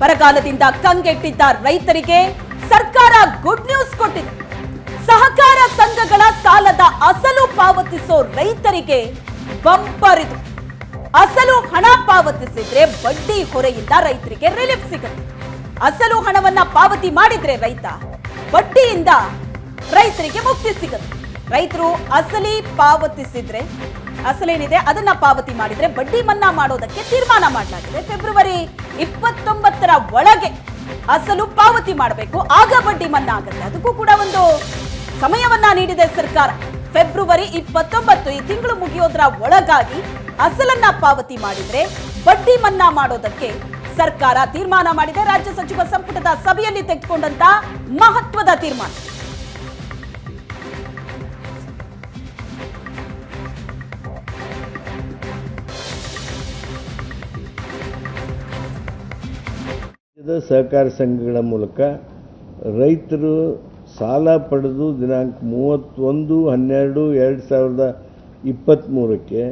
ಬರಗಾಲದಿಂದ ಕಂಗೆಟ್ಟಿದ್ದ ರೈತರಿಗೆ ಸರ್ಕಾರ ಗುಡ್ ನ್ಯೂಸ್ ಕೊಟ್ಟಿದೆ. ಸಹಕಾರ ಸಂಘಗಳ ಸಾಲದ ಅಸಲು ಪಾವತಿಸೋ ರೈತರಿಗೆ ಬಂಪರ್ ಇದು. ಅಸಲು ಹಣ ಪಾವತಿಸಿದ್ರೆ ಬಡ್ಡಿ ಹೊರೆಯಿಂದ ರೈತರಿಗೆ ರಿಲೀಫ್ ಸಿಗುತ್ತೆ. ಅಸಲು ಹಣವನ್ನ ಪಾವತಿ ಮಾಡಿದ್ರೆ ರೈತ ಬಡ್ಡಿಯಿಂದ ರೈತರಿಗೆ ಮುಕ್ತಿ ಸಿಗುತ್ತೆ. ರೈತರು ಅಸಲಿ ಪಾವತಿಸಿದ್ರೆ, ಅಸಲೇನಿದೆ, ಅದನ್ನ ಪಾವತಿ ಮಾಡಿದ್ರೆ ಬಡ್ಡಿ ಮನ್ನಾ ಮಾಡೋದಕ್ಕೆ ತೀರ್ಮಾನ ಮಾಡಲಾಗಿದೆ. ಫೆಬ್ರವರಿ ಇಪ್ಪತ್ತೊಂಬತ್ತರ ಒಳಗೆ ಅಸಲು ಪಾವತಿ ಮಾಡಬೇಕು, ಆಗ ಬಡ್ಡಿ ಮನ್ನಾ ಆಗುತ್ತೆ. ಅದಕ್ಕೂ ಕೂಡ ಒಂದು ಸಮಯವನ್ನ ನೀಡಿದೆ ಸರ್ಕಾರ. ಫೆಬ್ರವರಿ ಇಪ್ಪತ್ತೊಂಬತ್ತು ಈ ತಿಂಗಳು ಮುಗಿಯೋದ್ರ ಒಳಗಾಗಿ ಅಸಲನ್ನ ಪಾವತಿ ಮಾಡಿದ್ರೆ ಬಡ್ಡಿ ಮನ್ನಾ ಮಾಡೋದಕ್ಕೆ ಸರ್ಕಾರ ತೀರ್ಮಾನ ಮಾಡಿದೆ. ರಾಜ್ಯ ಸಚಿವ ಸಂಪುಟದ ಸಭೆಯಲ್ಲಿ ತೆಗೆದುಕೊಂಡಂತ ಮಹತ್ವದ ತೀರ್ಮಾನ. ರಾಜ್ಯದ ಸಹಕಾರ ಸಂಘಗಳ ಮೂಲಕ ರೈತರು ಸಾಲ ಪಡೆದು ದಿನಾಂಕ ಮೂವತ್ತೊಂದು, ಹನ್ನೆರಡು, ಎರಡು ಸಾವಿರದ ಇಪ್ಪತ್ತ್ಮೂರಕ್ಕೆ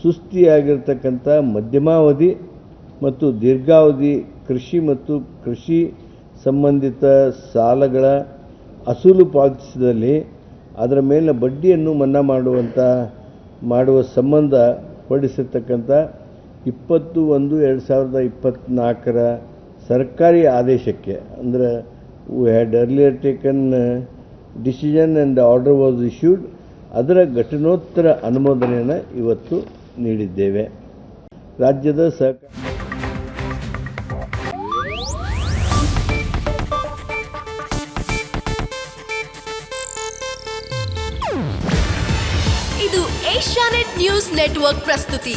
ಸುಸ್ತಿಯಾಗಿರ್ತಕ್ಕಂಥ ಮಧ್ಯಮಾವಧಿ ಮತ್ತು ದೀರ್ಘಾವಧಿ ಕೃಷಿ ಮತ್ತು ಕೃಷಿ ಸಂಬಂಧಿತ ಸಾಲಗಳ ಅಸೂಲು ಪಾವತಿಸಿದಲ್ಲಿ ಅದರ ಮೇಲೆ ಬಡ್ಡಿಯನ್ನು ಮನ್ನಾ ಮಾಡುವಂಥ, ಮಾಡುವ ಸಂಬಂಧ ಹೊರಡಿಸಿರ್ತಕ್ಕಂಥ ಇಪ್ಪತ್ತು ಒಂದು ಎರಡು ಸಾವಿರದ ಇಪ್ಪತ್ತ್ನಾಲ್ಕರ ಸರ್ಕಾರಿ ಆದೇಶಕ್ಕೆ, ಅಂದರೆ we had earlier taken decision and order was issued ಅದರ ಘಟನೋತ್ತರ ಅನುಮೋದನೆಯನ್ನು ಇವತ್ತು ನೀಡಿದ್ದೇವೆ. ರಾಜ್ಯದ ಸಹಕಾರ ಇದು ಏಷ್ಯಾನೆಟ್ ನ್ಯೂಸ್ ನೆಟ್ವರ್ಕ್ ಪ್ರಸ್ತುತಿ.